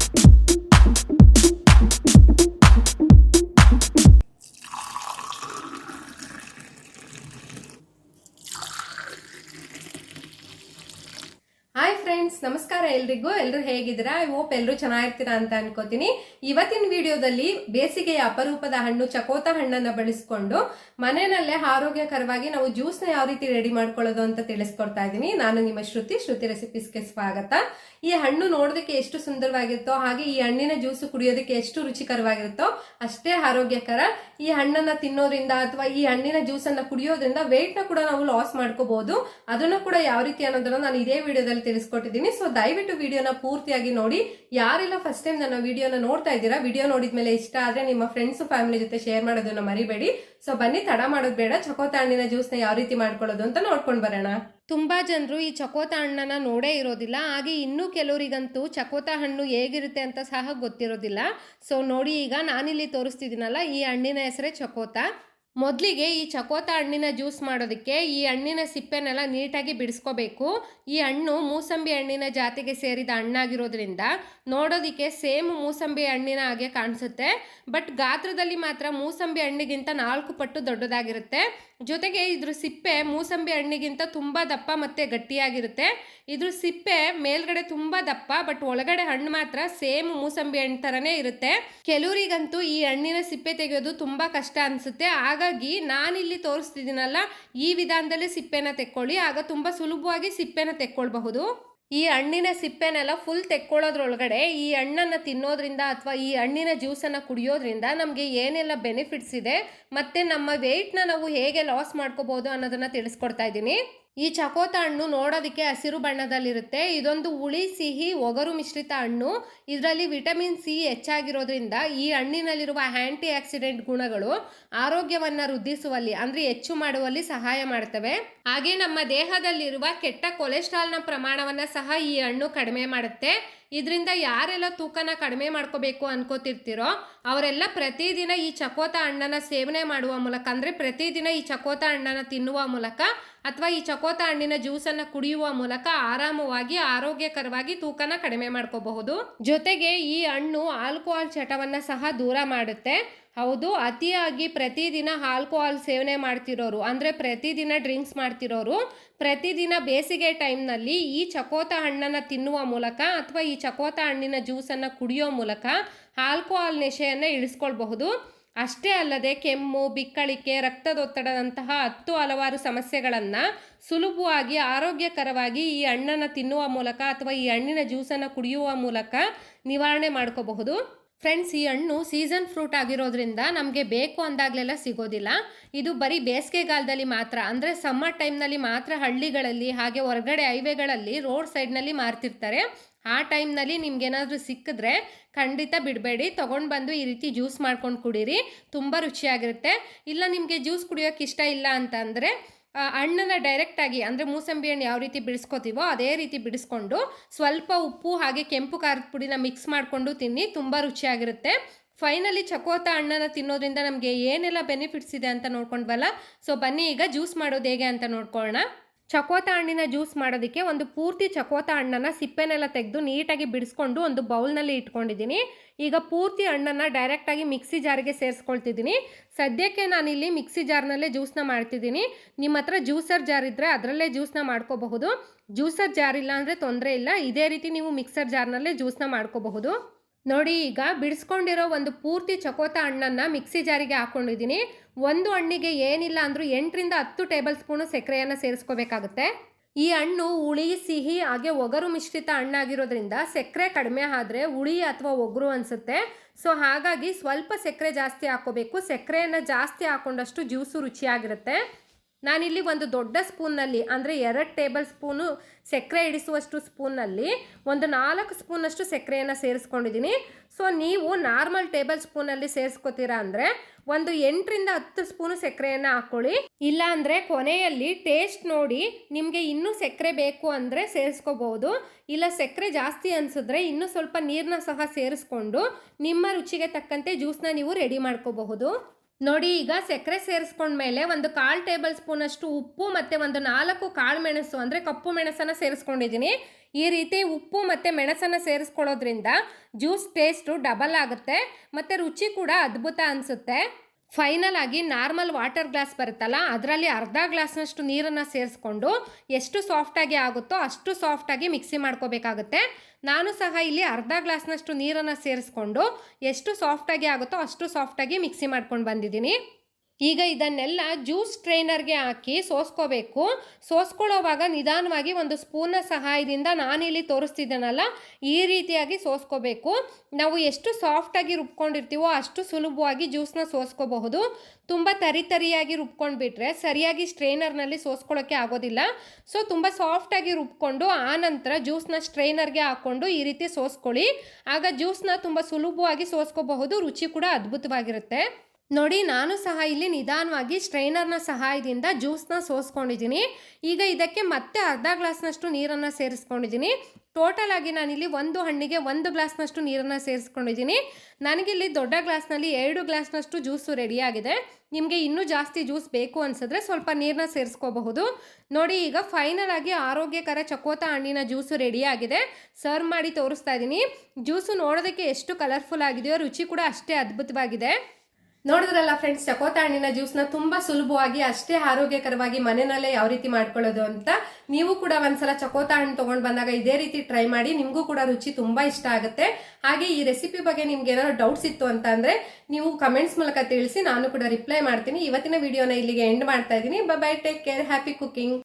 Thank you hi friends ನಮಸ್ಕಾರ ಎಲ್ರಿಗೂ. ಎಲ್ಲರೂ ಹೇಗಿದ್ದೀರಾ? ಐ ಹೋಪ್ ಎಲ್ಲರೂ ಚೆನ್ನಾಗಿರ್ತೀರಾ ಅಂತ ಅನ್ಕೋತೀನಿ. ಇವತ್ತಿನ ವಿಡಿಯೋದಲ್ಲಿ ಬೇಸಿಗೆಯ ಅಪರೂಪದ ಹಣ್ಣು ಚಕೋತ ಹಣ್ಣನ್ನ ಬಳಸ್ಕೊಂಡು ಮನೆಯಲ್ಲೇ ಆರೋಗ್ಯಕರವಾಗಿ ನಾವು ಜ್ಯೂಸ್ನ ಯಾವ ರೀತಿ ರೆಡಿ ಮಾಡ್ಕೊಳ್ಳೋದು ಅಂತ ತಿಳಿಸ್ಕೊಡ್ತಾ ಇದ್ದೀನಿ. ನಾನು ನಿಮ್ಮ ಶ್ರುತಿ ಶ್ರುತಿ ರೆಸಿಪೀಸ್ಗೆ ಸ್ವಾಗತ. ಈ ಹಣ್ಣು ನೋಡೋದಕ್ಕೆ ಎಷ್ಟು ಸುಂದರವಾಗಿರುತ್ತೋ, ಹಾಗೆ ಈ ಹಣ್ಣಿನ ಜ್ಯೂಸು ಕುಡಿಯೋದಕ್ಕೆ ಎಷ್ಟು ರುಚಿಕರವಾಗಿರುತ್ತೋ, ಅಷ್ಟೇ ಆರೋಗ್ಯಕರ. ಈ ಹಣ್ಣನ್ನ ತಿನ್ನೋದ್ರಿಂದ ಅಥವಾ ಈ ಹಣ್ಣಿನ ಜ್ಯೂಸನ್ನು ಕುಡಿಯೋದ್ರಿಂದ ವೆಯ್ಟ್ನ ಕೂಡ ನಾವು ಲಾಸ್ ಮಾಡ್ಕೋಬಹುದು. ಅದನ್ನು ಕೂಡ ಯಾವ ರೀತಿ ಅನ್ನೋದನ್ನ ನಾನು ಇದೇ ವಿಡಿಯೋದಲ್ಲಿ ತಿಳಿಸ್ಕೊಟ್ಟಿದ್ದೀನಿ. ಸೊ ದಯವಿಟ್ಟು ವಿಡಿಯೋನ ಪೂರ್ತಿಯಾಗಿ ನೋಡಿ. ಯಾರೆಲ್ಲ ಫಸ್ಟ್ ಟೈಮ್ ನನ್ನ ವಿಡಿಯೋನ ನೋಡ್ತಾ ಇದ್ದೀರಾ, ವಿಡಿಯೋ ನೋಡಿದ್ಮೇಲೆ ಇಷ್ಟ ಆದ್ರೆ ನಿಮ್ಮ ಫ್ರೆಂಡ್ಸ್ ಫ್ಯಾಮಿಲಿ ಜೊತೆ ಶೇರ್ ಮಾಡೋದನ್ನ ಮರಿಬೇಡಿ. ಸೊ ಬನ್ನಿ, ತಡ ಮಾಡೋದು ಬೇಡ. ಚಕೋತ ಹಣ್ಣಿನ ಜ್ಯೂಸ್ನ ಯಾವ ರೀತಿ ಮಾಡ್ಕೊಳ್ಳೋದು ಅಂತ ನೋಡ್ಕೊಂಡು ಬರೋಣ. ತುಂಬಾ ಜನರು ಈ ಚಕೋತ ಹಣ್ಣನ್ನು ನೋಡೇ ಇರೋದಿಲ್ಲ. ಹಾಗೆ ಇನ್ನೂ ಕೆಲವರಿಗಂತೂ ಚಕೋತ ಹಣ್ಣು ಹೇಗಿರುತ್ತೆ ಅಂತ ಸಹ ಗೊತ್ತಿರೋದಿಲ್ಲ. ಸೊ ನೋಡಿ ಈಗ ನಾನಿಲ್ಲಿ ತೋರಿಸ್ತಿದ್ದೀನಲ್ಲ, ಈ ಹಣ್ಣಿನ ಹೆಸರೇ ಚಕೋತ ಮೊದಲಿಗೆ ಈ ಚಕೋತ ಹಣ್ಣಿನ ಜ್ಯೂಸ್ ಮಾಡೋದಕ್ಕೆ ಈ ಹಣ್ಣಿನ ಸಿಪ್ಪೆನೆಲ್ಲ ನೀಟಾಗಿ ಬಿಡಿಸ್ಕೋಬೇಕು. ಈ ಹಣ್ಣು ಮೂಸಂಬಿ ಹಣ್ಣಿನ ಜಾತಿಗೆ ಸೇರಿದ ಹಣ್ಣಾಗಿರೋದ್ರಿಂದ ನೋಡೋದಕ್ಕೆ ಸೇಮ್ ಮೂಸಂಬಿ ಹಣ್ಣಿನ ಹಾಗೆ ಕಾಣಿಸುತ್ತೆ. ಬಟ್ ಗಾತ್ರದಲ್ಲಿ ಮಾತ್ರ ಮೂಸಂಬಿ ಹಣ್ಣಿಗಿಂತ ನಾಲ್ಕು ಪಟ್ಟು ದೊಡ್ಡದಾಗಿರುತ್ತೆ. ಜೊತೆಗೆ ಇದ್ರ ಸಿಪ್ಪೆ ಮೂಸಂಬಿ ಹಣ್ಣಿಗಿಂತ ತುಂಬ ದಪ್ಪ ಮತ್ತು ಗಟ್ಟಿಯಾಗಿರುತ್ತೆ. ಇದ್ರ ಸಿಪ್ಪೆ ಮೇಲ್ಗಡೆ ತುಂಬ ದಪ್ಪ ಬಟ್ ಒಳಗಡೆ ಹಣ್ಣು ಮಾತ್ರ ಸೇಮ್ ಮೂಸಂಬಿ ಹಣ್ಣು ಥರನೇ ಇರುತ್ತೆ. ಕೆಲವರಿಗಂತೂ ಈ ಹಣ್ಣಿನ ಸಿಪ್ಪೆ ತೆಗೆಯೋದು ತುಂಬ ಕಷ್ಟ ಅನಿಸುತ್ತೆ. ಹಾಗಾಗಿ ನಾನಿಲ್ಲಿ ತೋರಿಸ್ತಿದ್ದೀನಲ್ಲ, ಈ ವಿಧಾನದಲ್ಲಿ ಸಿಪ್ಪೆನ ತೆಕ್ಕೊಳ್ಳಿ. ಆಗ ತುಂಬ ಸುಲಭವಾಗಿ ಸಿಪ್ಪೆನ ತೆಕ್ಕೊಳ್ಬಹುದು. ಈ ಹಣ್ಣಿನ ಸಿಪ್ಪೆನೆಲ್ಲ ಫುಲ್ ತೆಕ್ಕೊಳ್ಳೋದ್ರೊಳಗಡೆ ಈ ಹಣ್ಣನ್ನು ತಿನ್ನೋದ್ರಿಂದ ಅಥವಾ ಈ ಹಣ್ಣಿನ ಜ್ಯೂಸನ್ನು ಕುಡಿಯೋದ್ರಿಂದ ನಮಗೆ ಏನೆಲ್ಲ ಬೆನಿಫಿಟ್ಸ್ ಇದೆ, ಮತ್ತು ನಮ್ಮ ವೆಯ್ಟ್ನ ನಾವು ಹೇಗೆ ಲಾಸ್ ಮಾಡ್ಕೋಬೋದು ಅನ್ನೋದನ್ನು ತಿಳಿಸ್ಕೊಡ್ತಾ ಇದ್ದೀನಿ. ಈ ಚಕೋತ ಹಣ್ಣು ನೋಡೋದಕ್ಕೆ ಹಸಿರು ಬಣ್ಣದಲ್ಲಿರುತ್ತೆ. ಇದೊಂದು ಹುಳಿ, ಸಿಹಿ, ಒಗರು ಮಿಶ್ರಿತ ಹಣ್ಣು. ಇದರಲ್ಲಿ ವಿಟಮಿನ್ ಸಿ ಹೆಚ್ಚಾಗಿರೋದ್ರಿಂದ ಈ ಹಣ್ಣಿನಲ್ಲಿರುವ ಆ್ಯಂಟಿ ಆಕ್ಸಿಡೆಂಟ್ ಗುಣಗಳು ಆರೋಗ್ಯವನ್ನು ವೃದ್ಧಿಸುವಲ್ಲಿ, ಅಂದರೆ ಹೆಚ್ಚು ಮಾಡುವಲ್ಲಿ ಸಹಾಯ ಮಾಡ್ತವೆ. ಹಾಗೆ ನಮ್ಮ ದೇಹದಲ್ಲಿರುವ ಕೆಟ್ಟ ಕೊಲೆಸ್ಟ್ರಾಲ್ನ ಪ್ರಮಾಣವನ್ನು ಸಹ ಈ ಹಣ್ಣು ಕಡಿಮೆ ಮಾಡುತ್ತೆ. ಇದರಿಂದ ಯಾರೆಲ್ಲ ತೂಕನ ಕಡಿಮೆ ಮಾಡ್ಕೋಬೇಕು ಅನ್ಕೋತಿರ್ತೀರೋ ಅವರೆಲ್ಲ ಪ್ರತಿದಿನ ಈ ಚಕೋತ ಹಣ್ಣನ್ನು ಸೇವನೆ ಮಾಡುವ ಮೂಲಕ, ಅಂದರೆ ಪ್ರತಿದಿನ ಈ ಚಕೋತ ಹಣ್ಣನ್ನು ತಿನ್ನುವ ಮೂಲಕ ಅಥವಾ ಈ ಚಕೋತ ಹಣ್ಣಿನ ಜ್ಯೂಸನ್ನು ಕುಡಿಯುವ ಮೂಲಕ ಆರಾಮವಾಗಿ, ಆರೋಗ್ಯಕರವಾಗಿ ತೂಕನ ಕಡಿಮೆ ಮಾಡ್ಕೋಬಹುದು. ಜೊತೆಗೆ ಈ ಹಣ್ಣು ಆಲ್ಕೋಹಾಲ್ ಚಟವನ್ನು ಸಹ ದೂರ ಮಾಡುತ್ತೆ. ಹೌದು, ಅತಿಯಾಗಿ ಪ್ರತಿದಿನ ಆಲ್ಕೋಹಾಲ್ ಸೇವನೆ ಮಾಡ್ತಿರೋರು, ಅಂದರೆ ಪ್ರತಿದಿನ ಡ್ರಿಂಕ್ಸ್ ಮಾಡ್ತಿರೋರು, ಪ್ರತಿದಿನ ಬೇಸಿಗೆ ಟೈಮ್ನಲ್ಲಿ ಈ ಚಕೋತ ಹಣ್ಣನ್ನು ತಿನ್ನುವ ಮೂಲಕ ಅಥವಾ ಈ ಚಕೋತ ಹಣ್ಣಿನ ಜ್ಯೂಸನ್ನು ಕುಡಿಯೋ ಮೂಲಕ ಆಲ್ಕೋಹಾಲ್ ನೆಶೆಯನ್ನು ಇಳಿಸ್ಕೊಳ್ಬಹುದು. ಅಷ್ಟೇ ಅಲ್ಲದೆ ಕೆಮ್ಮು, ಬಿಕ್ಕಳಿಕೆ, ರಕ್ತದೊತ್ತಡದಂತಹ ಹತ್ತು ಹಲವಾರು ಸಮಸ್ಯೆಗಳನ್ನು ಸುಲಭವಾಗಿ, ಆರೋಗ್ಯಕರವಾಗಿ ಈ ಹಣ್ಣನ್ನು ತಿನ್ನುವ ಮೂಲಕ ಅಥವಾ ಈ ಹಣ್ಣಿನ ಜ್ಯೂಸನ್ನು ಕುಡಿಯುವ ಮೂಲಕ ನಿವಾರಣೆ ಮಾಡ್ಕೋಬಹುದು. ಫ್ರೆಂಡ್ಸ್ ಈ ಹಣ್ಣು ಸೀಸನ್ ಫ್ರೂಟ್ ಆಗಿರೋದ್ರಿಂದ ನಮಗೆ ಬೇಕು ಅಂದಾಗಲೆಲ್ಲ ಸಿಗೋದಿಲ್ಲ. ಇದು ಬರೀ ಬೇಸಿಗೆಗಾಲದಲ್ಲಿ ಮಾತ್ರ ಅಂದರೆ ಸಮ್ಮರ್ ಟೈಮ್ನಲ್ಲಿ ಮಾತ್ರ ಹಳ್ಳಿಗಳಲ್ಲಿ ಹಾಗೆ ಹೊರಗಡೆ ಹೈವೇಗಳಲ್ಲಿ ರೋಡ್ ಸೈಡ್ನಲ್ಲಿ ಮಾರ್ತಿರ್ತಾರೆ. ಆ ಟೈಮ್ನಲ್ಲಿ ನಿಮ್ಗೇನಾದರೂ ಸಿಕ್ಕಿದ್ರೆ ಖಂಡಿತ ಬಿಡಬೇಡಿ. ತೊಗೊಂಡು ಬಂದು ಈ ರೀತಿ ಜ್ಯೂಸ್ ಮಾಡ್ಕೊಂಡು ಕುಡೀರಿ. ತುಂಬ ರುಚಿಯಾಗಿರುತ್ತೆ. ಇಲ್ಲ ನಿಮಗೆ ಜ್ಯೂಸ್ ಕುಡಿಯೋಕೆ ಇಷ್ಟ ಇಲ್ಲ ಅಂತ ಅಂದರೆ ಆ, ಹಣ್ಣನ್ನ ಡೈರೆಕ್ಟಾಗಿ ಅಂದರೆ ಮೂಸಂಬಿ ಹಣ್ಣು ಯಾವ ರೀತಿ ಬಿಡಿಸ್ಕೋತೀವೋ ಅದೇ ರೀತಿ ಬಿಡಿಸ್ಕೊಂಡು ಸ್ವಲ್ಪ ಉಪ್ಪು ಹಾಗೆ ಕೆಂಪು ಖಾರದ ಪುಡಿನ ಮಿಕ್ಸ್ ಮಾಡಿಕೊಂಡು ತಿನ್ನಿ, ತುಂಬ ರುಚಿಯಾಗಿರುತ್ತೆ. ಫೈನಲಿ ಚಕೋತ ಹಣ್ಣನ್ನು ತಿನ್ನೋದ್ರಿಂದ ನಮಗೆ ಏನೆಲ್ಲ ಬೆನಿಫಿಟ್ಸ್ ಇದೆ ಅಂತ ನೋಡ್ಕೊಂಡ್ವಲ್ಲ? ಸೊ ಬನ್ನಿ ಈಗ ಜ್ಯೂಸ್ ಮಾಡೋದು ಹೇಗೆ ಅಂತ ನೋಡ್ಕೊಳ್ಳೋಣ ಚಕೋತ ಹಣ್ಣಿನ ಜ್ಯೂಸ್ ಮಾಡೋದಕ್ಕೆ ಒಂದು ಪೂರ್ತಿ ಚಕೋತ ಹಣ್ಣನ್ನು ಸಿಪ್ಪೆನೆಲ್ಲ ತೆಗೆದು ನೀಟಾಗಿ ಬಿಡಿಸ್ಕೊಂಡು ಒಂದು ಬೌಲ್ನಲ್ಲಿ ಇಟ್ಕೊಂಡಿದ್ದೀನಿ. ಈಗ ಪೂರ್ತಿ ಹಣ್ಣನ್ನು ಡೈರೆಕ್ಟಾಗಿ ಮಿಕ್ಸಿ ಜಾರಿಗೆ ಸೇರಿಸ್ಕೊಳ್ತಿದ್ದೀನಿ. ಸದ್ಯಕ್ಕೆ ನಾನಿಲ್ಲಿ ಮಿಕ್ಸಿ ಜಾರ್ನಲ್ಲೇ ಜ್ಯೂಸ್ನ ಮಾಡ್ತಿದ್ದೀನಿ. ನಿಮ್ಮ ಹತ್ರ ಜ್ಯೂಸರ್ ಜಾರ್ ಇದ್ದರೆ ಅದರಲ್ಲೇ ಜ್ಯೂಸ್ನ ಮಾಡ್ಕೋಬಹುದು. ಜ್ಯೂಸರ್ ಜಾರ್ ಇಲ್ಲ ಅಂದರೆ ತೊಂದರೆ ಇಲ್ಲ. ಇದೇ ರೀತಿ ನೀವು ಮಿಕ್ಸರ್ ಜಾರ್ನಲ್ಲೇ ಜ್ಯೂಸ್ನ ಮಾಡ್ಕೋಬಹುದು. ನೋಡಿ, ಈಗ ಬಿಡಿಸ್ಕೊಂಡಿರೋ ಒಂದು ಪೂರ್ತಿ ಚಕೋತ ಹಣ್ಣನ್ನು ಮಿಕ್ಸಿ ಜಾರಿಗೆ ಹಾಕ್ಕೊಂಡಿದ್ದೀನಿ ಒಂದು ಹಣ್ಣಿಗೆ ಏನಿಲ್ಲ ಅಂದರೂ ಎಂಟರಿಂದ ಹತ್ತು ಟೇಬಲ್ ಸ್ಪೂನು ಸಕ್ಕರೆಯನ್ನು ಸೇರಿಸ್ಕೋಬೇಕಾಗುತ್ತೆ. ಈ ಹಣ್ಣು ಹುಳಿ, ಸಿಹಿ, ಹಾಗೆ ಒಗರು ಮಿಶ್ರಿತ ಹಣ್ಣಾಗಿರೋದ್ರಿಂದ ಸಕ್ಕರೆ ಕಡಿಮೆ ಆದರೆ ಹುಳಿ ಅಥವಾ ಒಗರು ಅನಿಸುತ್ತೆ. ಸೊ, ಹಾಗಾಗಿ ಸ್ವಲ್ಪ ಸಕ್ಕರೆ ಜಾಸ್ತಿ ಹಾಕೋಬೇಕು ಸಕ್ಕರೆಯನ್ನು ಜಾಸ್ತಿ ಹಾಕೊಂಡಷ್ಟು ಜ್ಯೂಸು ರುಚಿಯಾಗಿರುತ್ತೆ. ನಾನಿಲ್ಲಿ ಒಂದು ದೊಡ್ಡ ಸ್ಪೂನ್ನಲ್ಲಿ, ಅಂದರೆ ಎರಡು ಟೇಬಲ್ ಸ್ಪೂನು ಸಕ್ಕರೆ ಇಡಿಸುವಷ್ಟು ಸ್ಪೂನಲ್ಲಿ ಒಂದು ನಾಲ್ಕು ಸ್ಪೂನಷ್ಟು ಸಕ್ಕರೆಯನ್ನು ಸೇರಿಸ್ಕೊಂಡಿದ್ದೀನಿ. ಸೊ, ನೀವು ನಾರ್ಮಲ್ ಟೇಬಲ್ ಸ್ಪೂನಲ್ಲಿ ಸೇರಿಸ್ಕೋತೀರಾ ಅಂದರೆ ಒಂದು ಎಂಟರಿಂದ ಹತ್ತು ಸ್ಪೂನು ಸಕ್ಕರೆಯನ್ನು ಹಾಕ್ಕೊಳ್ಳಿ. ಇಲ್ಲ ಅಂದರೆ ಕೊನೆಯಲ್ಲಿ ಟೇಸ್ಟ್ ನೋಡಿ ನಿಮಗೆ ಇನ್ನೂ ಸಕ್ಕರೆ ಬೇಕು ಅಂದರೆ ಸೇರಿಸ್ಕೋಬಹುದು. ಇಲ್ಲ ಸಕ್ಕರೆ ಜಾಸ್ತಿ ಅನಿಸಿದ್ರೆ ಇನ್ನೂ ಸ್ವಲ್ಪ ನೀರನ್ನ ಸಹ ಸೇರಿಸ್ಕೊಂಡು ನಿಮ್ಮ ರುಚಿಗೆ ತಕ್ಕಂತೆ ಜ್ಯೂಸ್ನ ನೀವು ರೆಡಿ ಮಾಡ್ಕೋಬಹುದು. ನೋಡಿ, ಈಗ ಸಕ್ಕರೆ ಸೇರಿಸ್ಕೊಂಡ್ಮೇಲೆ ಒಂದು ಕಾಲು ಟೇಬಲ್ ಸ್ಪೂನಷ್ಟು ಉಪ್ಪು ಮತ್ತೆ ಒಂದು ನಾಲ್ಕು ಕಾಳು ಮೆಣಸು, ಅಂದರೆ ಕಪ್ಪು ಮೆಣಸನ್ನು ಸೇರಿಸ್ಕೊಂಡಿದ್ದೀನಿ. ಈ ರೀತಿ ಉಪ್ಪು ಮತ್ತು ಮೆಣಸನ್ನು ಸೇರಿಸ್ಕೊಳ್ಳೋದ್ರಿಂದ ಜ್ಯೂಸ್ ಟೇಸ್ಟು ಡಬಲ್ ಆಗುತ್ತೆ, ಮತ್ತು ರುಚಿ ಕೂಡ ಅದ್ಭುತ ಅನಿಸುತ್ತೆ. ಫೈನಲ್ ಆಗಿ ನಾರ್ಮಲ್ ವಾಟರ್ ಗ್ಲಾಸ್ ಬರುತ್ತಲ್ಲ, ಅದರಲ್ಲಿ ಅರ್ಧ ಗ್ಲಾಸ್ನಷ್ಟು ನೀರನ್ನು ಸೇರಿಸ್ಕೊಂಡು ಎಷ್ಟು ಸಾಫ್ಟಾಗಿ ಆಗುತ್ತೋ ಅಷ್ಟು ಸಾಫ್ಟಾಗಿ ಮಿಕ್ಸಿ ಮಾಡ್ಕೋಬೇಕಾಗುತ್ತೆ. ನಾನು ಸಹ ಇಲ್ಲಿ ಅರ್ಧ ಗ್ಲಾಸ್ನಷ್ಟು ನೀರನ್ನು ಸೇರಿಸ್ಕೊಂಡು ಎಷ್ಟು ಸಾಫ್ಟಾಗಿ ಆಗುತ್ತೋ ಅಷ್ಟು ಸಾಫ್ಟಾಗಿ ಮಿಕ್ಸಿ ಮಾಡ್ಕೊಂಡು ಬಂದಿದ್ದೀನಿ. ಈಗ ಇದನ್ನೆಲ್ಲ ಜ್ಯೂಸ್ ಸ್ಟ್ರೈನರ್ಗೆ ಹಾಕಿ ಸೋಸ್ಕೋಬೇಕು. ಸೋಸ್ಕೊಳ್ಳೋವಾಗ ನಿಧಾನವಾಗಿ ಒಂದು ಸ್ಪೂನ್ನ ಸಹಾಯದಿಂದ ನಾನಿಲ್ಲಿ ತೋರಿಸ್ತಿದ್ದೇನಲ್ಲ, ಈ ರೀತಿಯಾಗಿ ಸೋಸ್ಕೋಬೇಕು. ನಾವು ಎಷ್ಟು ಸಾಫ್ಟಾಗಿ ರುಬ್ಕೊಂಡಿರ್ತೀವೋ ಅಷ್ಟು ಸುಲಭವಾಗಿ ಜ್ಯೂಸ್ನ ಸೋಸ್ಕೋಬಹುದು. ತುಂಬ ತರಿತರಿಯಾಗಿ ರುಬ್ಕೊಂಡು ಬಿಟ್ರೆ ಸರಿಯಾಗಿ ಸ್ಟ್ರೈನರ್ನಲ್ಲಿ ಸೋಸ್ಕೊಳ್ಳೋಕ್ಕೆ ಆಗೋದಿಲ್ಲ. ಸೊ, ತುಂಬ ಸಾಫ್ಟಾಗಿ ರುಬ್ಕೊಂಡು ಆ ನಂತರ ಜ್ಯೂಸ್ನ ಸ್ಟ್ರೈನರ್ಗೆ ಹಾಕ್ಕೊಂಡು ಈ ರೀತಿ ಸೋಸ್ಕೊಳ್ಳಿ. ಆಗ ಜ್ಯೂಸ್ನ ತುಂಬ ಸುಲಭವಾಗಿ ಸೋಸ್ಕೋಬಹುದು, ರುಚಿ ಕೂಡ ಅದ್ಭುತವಾಗಿರುತ್ತೆ. ನೋಡಿ, ನಾನು ಸಹ ಇಲ್ಲಿ ನಿಧಾನವಾಗಿ ಸ್ಟ್ರೈನರ್ನ ಸಹಾಯದಿಂದ ಜ್ಯೂಸ್ನ ಸೋಸ್ಕೊಂಡಿದ್ದೀನಿ. ಈಗ ಇದಕ್ಕೆ ಮತ್ತೆ ಅರ್ಧ ಗ್ಲಾಸ್ನಷ್ಟು ನೀರನ್ನು ಸೇರಿಸ್ಕೊಂಡಿದ್ದೀನಿ. ಟೋಟಲ್ ಆಗಿ ನಾನಿಲ್ಲಿ ಒಂದು ಹಣ್ಣಿಗೆ ಒಂದು ಗ್ಲಾಸ್ನಷ್ಟು ನೀರನ್ನು ಸೇರಿಸ್ಕೊಂಡಿದ್ದೀನಿ. ನನಗಿಲ್ಲಿ ದೊಡ್ಡ ಗ್ಲಾಸ್ನಲ್ಲಿ ಎರಡು ಗ್ಲಾಸ್ನಷ್ಟು ಜ್ಯೂಸು ರೆಡಿಯಾಗಿದೆ. ನಿಮಗೆ ಇನ್ನೂ ಜಾಸ್ತಿ ಜ್ಯೂಸ್ ಬೇಕು ಅನಿಸಿದ್ರೆ ಸ್ವಲ್ಪ ನೀರನ್ನ ಸೇರಿಸ್ಕೋಬಹುದು. ನೋಡಿ, ಈಗ ಫೈನಲ್ ಆಗಿ ಆರೋಗ್ಯಕರ ಚಕೋತ ಹಣ್ಣಿನ ಜ್ಯೂಸು ರೆಡಿಯಾಗಿದೆ. ಸರ್ವ್ ಮಾಡಿ ತೋರಿಸ್ತಾ ಇದ್ದೀನಿ ಜ್ಯೂಸು ನೋಡೋದಕ್ಕೆ ಎಷ್ಟು ಕಲರ್ಫುಲ್ ಆಗಿದೆಯೋ ರುಚಿ ಕೂಡ ಅಷ್ಟೇ ಅದ್ಭುತವಾಗಿದೆ. ನೋಡಿದ್ರಲ್ಲ ಫ್ರೆಂಡ್ಸ್ ಚಕೋತಾ ಹಣ್ಣಿನ ಜ್ಯೂಸ್ನ ತುಂಬಾ ಸುಲಭವಾಗಿ, ಅಷ್ಟೇ ಆರೋಗ್ಯಕರವಾಗಿ ಮನೆಯಲ್ಲೇ ಯಾವ ರೀತಿ ಮಾಡ್ಕೊಳ್ಳೋದು ಅಂತ ನೀವು ಕೂಡ ಒಂದ್ಸಲ ಚಕೋತಾ ಹಣ್ಣು ತಗೊಂಡ್ ಬಂದಾಗ ಇದೇ ರೀತಿ ಟ್ರೈ ಮಾಡಿ, ನಿಮಗೂ ಕೂಡ ರುಚಿ ತುಂಬಾ ಇಷ್ಟ ಆಗುತ್ತೆ. ಹಾಗೆ ಈ ರೆಸಿಪಿ ಬಗ್ಗೆ ನಿಮ್ಗೆ ಏನಾದ್ರು ಡೌಟ್ಸ್ ಇತ್ತು ಅಂತ ಅಂದ್ರೆ ನೀವು ಕಮೆಂಟ್ಸ್ ಮೂಲಕ ತಿಳಿಸಿ, ನಾನು ಕೂಡ ರಿಪ್ಲೈ ಮಾಡ್ತೀನಿ. ಇವತ್ತಿನ ವಿಡಿಯೋನ ಇಲ್ಲಿಗೆ ಎಂಡ್ ಮಾಡ್ತಾ ಇದ್ದೀನಿ. Bye take care happy cooking